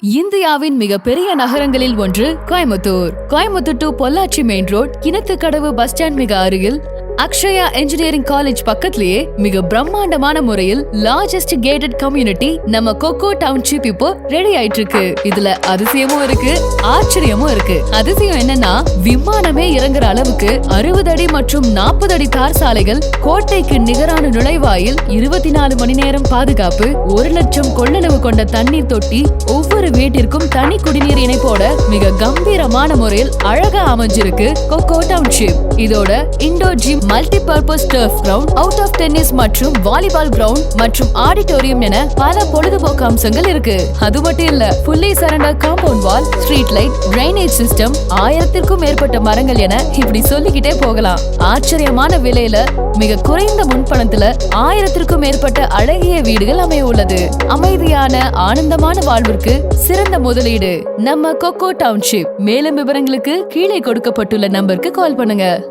இந்தியாவின் மிகப்பெரிய நகரங்களில் ஒன்று Coimbatore. Coimbatore to Pollachi main road Kinathukadavu bus stand மிக அருகில் அக்ஷயா இன்ஜினியரிங் காலேஜ் பக்கத்திலேயே மிக பிரம்மாண்டமான முறையில் லார்ஜஸ்ட் கேட்டட் கம்யூனிட்டி நம்ம கொக்கோ டவுன்ஷிப் இப்போ ரெடி ஆயிட்டு இருக்கு இதுல அதிசயமும் இருக்கு ஆச்சரியமும் இருக்கு. அதிசயம் என்னன்னா விமானமே இறங்குற அளவுக்கு அறுபது அடி மற்றும் நாற்பது அடி தார் சாலைகள் கோட்டைக்கு நிகரான நுழைவாயில் இருபத்தி நாலு மணி நேரம் பாதுகாப்பு ஒரு லட்சம் கொள்ளளவு கொண்ட தண்ணீர் தொட்டி ஒவ்வொரு வீட்டிற்கும் தனி குடிநீர் இணைப்போட மிக கம்பீரமான முறையில் அழகா அமைஞ்சிருக்கு கொக்கோ டவுன்ஷிப் இதோட indoor gym multi purpose turf ground out of tennis மற்றும் வாலிபால் கிரவுண்ட் மற்றும் ஆடிட்டோரியம் என பல பொழுதுபோக்கு அம்சங்கள் இருக்கு. அது மட்டும் இல்ல புள்ளி Saranda compound wall street light drainage system ஆயிரத்திற்கும் மேற்பட்ட மரங்கள் என இப்படி சொல்லிக்கிட்டே போகலாம். ஆச்சரியமான விலையில மிக குறைந்த முன்பணத்துல ஆயிரத்திற்கும் மேற்பட்ட அழகிய வீடுகள் அமைய உள்ளது. அமைதியான ஆனந்தமான வாழ்விற்கு சிறந்த முதலீடு. நம்ம கொக்கோ டவுன்ஷிப். மேலும் விவரங்களுக்கு கீழே கொடுக்கப்பட்டுள்ள நம்பருக்கு கால் பண்ணுங்க.